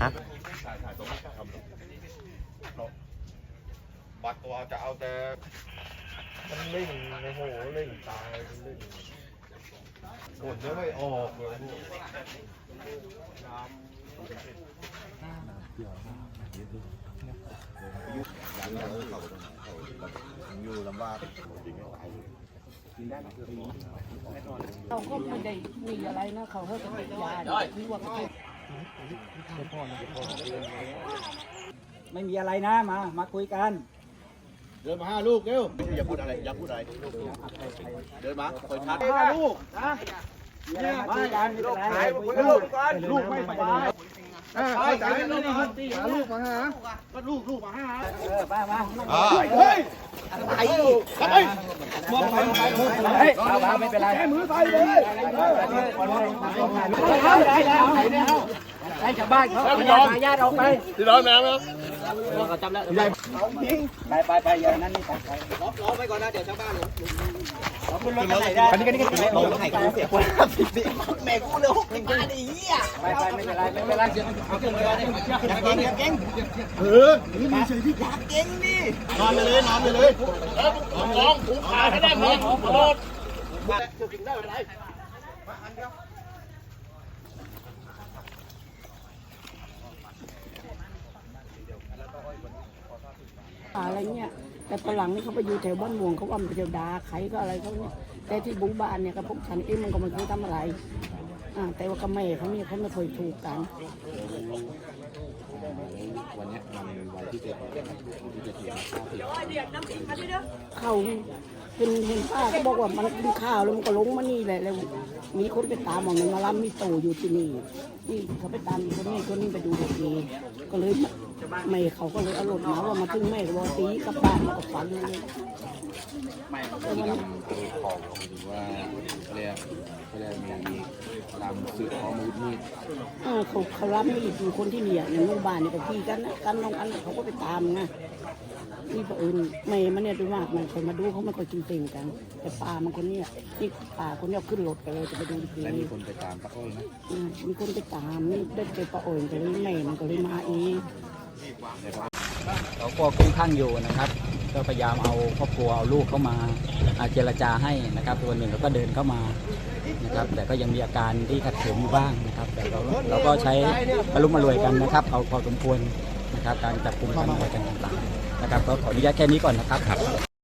ฮะบัตรตัวจะเอาแต่มันเล่งโอ้โหเล่งตายเล่งกดยังไม่ออกเลย อยู่ลำบากเราก็ไม่ได้มีอะไรนะเขาให้จะเป็นยาที่ว่าไม่มีอะไรนะมา มาคุยกัน เดินมาห้าลูกเร็วอย่าพูดอะไรอย่าพูดอะไร เดินมาคอยทัดห้าลูกนะเนี่ยมาคุยกันลูกไม่สบาย ไปจ่ายลูกมาหาลูกมาหาก็ลูกลูกมาหาเออมามาเฮ้ยไอ้เฮ้ยมองไปไปเฮ้ยเอาวางไม่เป็นไรมือไปเลยได้แล้วให้ชาวบ้านเขาญาติญาติออกไปที่ร้อนน้ำครับเราจำแล้วไปไปไปอย่างนั้นนี่ไปไปล้อล้อไปก่อนนะเดี๋ยวชาวบ้านหลง ขอบคุณรถกันไหนได้กันนี่กันนี่กันลงไหนกูเสียคนสิบสิแม่กูเลยหกสิบบาทไอ้เหี้ยไปไปไม่เป็นไรไม่เป็นไรเอาขึ้นเลยอยากเก่งอยากเก่งเออนี่มีเฉยที่อยากเก่งดินอนไปเลยนอนไปเลยแล้วน้องผูกขาให้ได้ไหมโดดอะไรเงี้ย แต่ตอนหลังนี่เขาไปอยู่แถวบ้านม่วงเขาว่ามันเป็นเทวดาใครก็อะไรเขาเนี่ยแต่ที่บุ้งบ้านเนี่ยกับพวกฉันเองมันก็ไม่เคยทำอะไรอ่าแต่ว่ากับแม่เขาเนี่ยเขาไม่เคยถูกกันวันนี้มันวันที่เกิดเหตุที่เกิดเหตุข้าวผิดเขา เห็นเห็นป้าก็บอกว่ามันกินข้าวแล้วมันก็ลงมานี่แหละแล้วมีคนไปตามว่ามันมาล้ำมีโตอยู่ที่นี่นี่เขาไปตามคนนี้คนนี้ไปดูเด็กดีก็เลยแม่เขาก็เลยอารมณ์มาว่ามาถึงแม่ก็บอกตีกับบ้านมาก็ฝันเลยที่นำตัวของหรือว่าเรียกเรียกมีมีตามสื่อข้อมูลมีดเออเขาเขารับมีดอยู่คนที่เนี่ยในหมู่บ้านเนี่ยกับพี่กันนะกันน้องอันเขาก็ไปตามไงนี่เผอิญแม่มันเนี่ยดูมากมันคนมาดูเขาไม่ค่อยกินต็งกัน แต่ป่ามันคนเนี้ยนี่ป่าคนเนี้ยขึ้นรถไปเลยจะไปดูดีและมีคนไปตามตะโกนนะอืมมีคนไปตามนี่ได้เจอป้าโอยก็เลยแม่มันก็เลยมาเองเราก็คุ้มข้างอยู่นะครับ ก็พยายามเอาครอบครัวเอาลูกเข้ามาอาเจรจาให้นะครับตัวหนึ่งเขาก็เดินเข้ามานะครับ แต่ก็ยังมีอาการที่ขัดขืนอยู่บ้างนะครับ แต่เราเราก็ใช้อารมณ์มารวยกันนะครับ เอาพอสมควรนะครับ การจับกลุ่มกันอะไรกันต่างๆนะครับ ก็ขออนุญาตแค่นี้ก่อนนะครับ